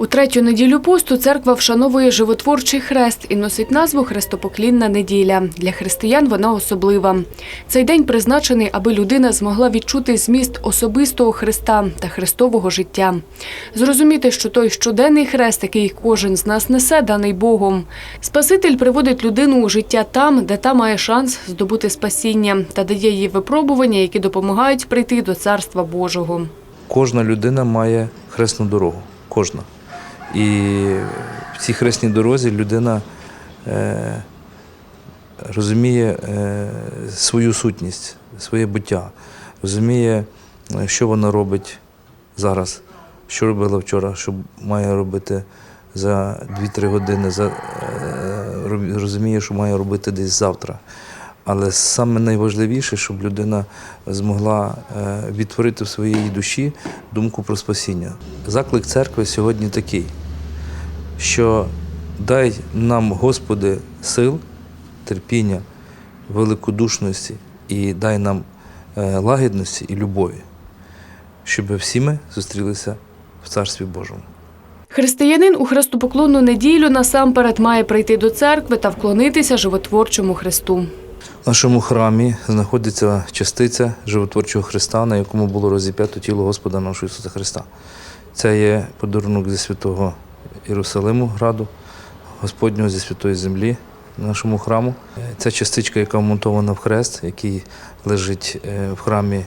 У третю неділю посту церква вшановує животворчий хрест і носить назву Хрестопоклінна неділя. Для християн вона особлива. Цей день призначений, аби людина змогла відчути зміст особистого Христа та Христового життя. Зрозуміти, що той щоденний хрест, який кожен з нас несе, даний Богом. Спаситель приводить людину у життя там, де та має шанс здобути спасіння та дає їй випробування, які допомагають прийти до Царства Божого. Кожна людина має хресну дорогу. Кожна. І в цій хресній дорозі людина е, розуміє е, свою сутність, своє буття, розуміє, е, що вона робить зараз, що робила вчора, що має робити за 2-3 години, за, е, розуміє, що має робити десь завтра. Але саме найважливіше, щоб людина змогла е, відтворити в своїй душі думку про спасіння. Заклик церкви сьогодні такий, що дай нам, Господи, сил, терпіння, великодушності і дай нам е, лагідності і любові, щоб всі ми зустрілися в Царстві Божому. Християнин у хрестопоклонну неділю насамперед має прийти до церкви та вклонитися животворчому Христу. В нашому храмі знаходиться частиця животворчого Христа, на якому було розіп'ято тіло Господа нашого Ісуса Христа. Це є подарунок зі святого Єрусалиму, граду, Господнього зі святої землі нашому храму. Це частичка, яка вмонтована в хрест, який лежить е, в храмі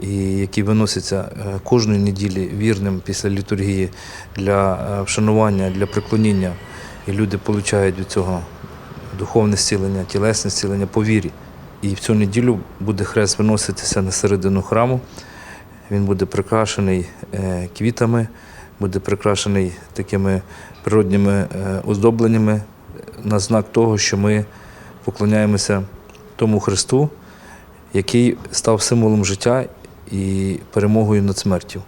і який виноситься е, кожної неділі вірним після літургії для е, вшанування, для приклоніння. І люди отримують від цього духовне зцілення, тілесне зцілення по вірі. І в цю неділю буде хрест виноситися на середину храму. Він буде прикрашений квітами, буде прикрашений такими природніми е, оздобленнями на знак того, що ми поклоняємося тому Христу, який став символом життя і перемогою над смертю.